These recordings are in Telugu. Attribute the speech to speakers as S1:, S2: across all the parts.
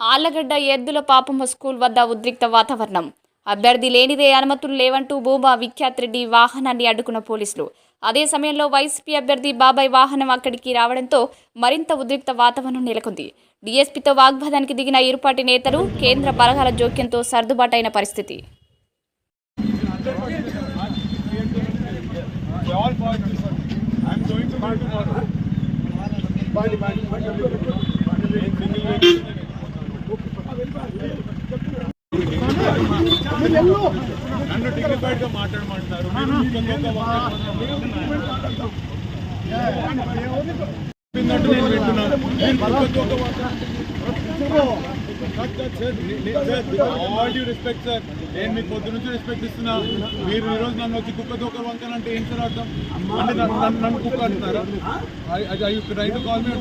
S1: ఆళ్ళగడ్డ ఎద్దుల పాపమ్మ స్కూల్ వద్ద ఉద్రిక్త వాతావరణం. అభ్యర్థి లేనిదే అనుమతులు లేవంటూ భూమా విఖ్యాత్ రెడ్డి వాహనాన్ని అడ్డుకున్న పోలీసులు. అదే సమయంలో వైసీపీ అభ్యర్థి బాబాయ్ వాహనం అక్కడికి రావడంతో మరింత ఉద్రిక్త వాతావరణం నెలకొంది. డీఎస్పీతో వాగ్వాదానికి దిగిన ఇరుపాటి నేతలు కేంద్ర బలగాల జోక్యంతో సర్దుబాటైన పరిస్థితి.
S2: నన్ను డిగ్నిఫైడ్గా మాట్లాడమంటారు చెప్పిందంటే నేను వింటున్నాను నేను ఆల్ డ్యూ రెస్పెక్ట్ సార్ నేను మీకు పొద్దు నుంచి రెస్పెక్ట్ ఇస్తున్నా. మీరు ఈ రోజు నన్ను వచ్చి కుక్క తోక వంకన అంటే ఏం సార్ అర్థం? అంటే నన్ను నన్ను- నన్ను కుక్క అంటున్నారా? రైట్ కాల్ మీ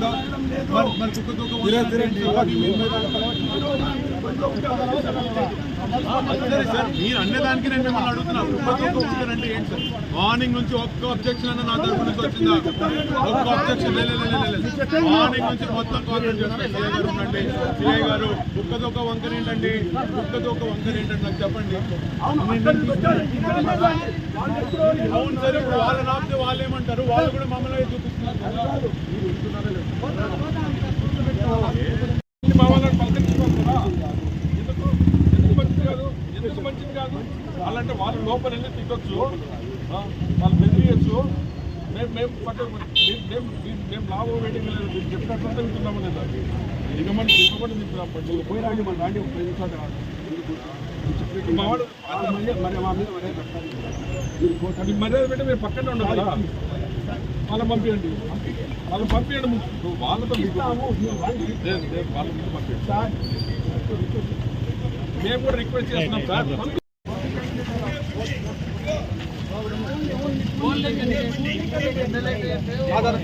S2: మన కుక్క తోక సరే సార్ మీరు అన్నదానికి నేను మిమ్మల్ని అడుగుతున్నా. కుక్క తోక వంకన అంటే ఏంటి సార్? మార్నింగ్ నుంచి ఒక్క అబ్జెక్షన్ అన్న నా తరపు నుంచి వచ్చిందా? ఒక్క అబ్జెక్షన్ మార్నింగ్ నుంచి మొత్తం కాన్ఫరెన్స్ చేస్తున్నారు సిఐ గారు ఉండండి. సిఐ గారు కుక్కతో ఒక వంకర ఏంటండి? కుక్కతో ఒక వంకర ఏంటండి నాకు చెప్పండి. అవును సార్ ఇప్పుడు వాళ్ళని ఆపితే వాళ్ళు ఏమంటారు? వాళ్ళు కూడా మమ్మల్ని చూపిస్తున్నారు. కదా. మా వాళ్ళని పలకరించుకోవాలి కదా. ఎందుకు ఎందుకు మంచిది కాదు ఎందుకు మంచిది కాదు. వాళ్ళంటే వాళ్ళు లోపల వెళ్ళి తిట్టొచ్చు వాళ్ళు బెదిరియచ్చు. మేము మేము మేము మేము లాభం వేయడం లేదు. మీరు చెప్పినట్లంతా వింటున్నాము లేదా ఇక మనం చెప్పకుండా తింటున్నాం పోయి రాండి మన రాండి ఒక పది నిమిషాలు మర్యాద పెట్టి మీరు పక్కనే ఉండదు వాళ్ళని పంపించండి వాళ్ళని పంపించండి. వాళ్ళతో మీకు లేదు, లేదు, వాళ్ళ ముందు పంపించండి మేము కూడా రిక్వెస్ట్ చేస్తున్నాం సార్ ఆధార్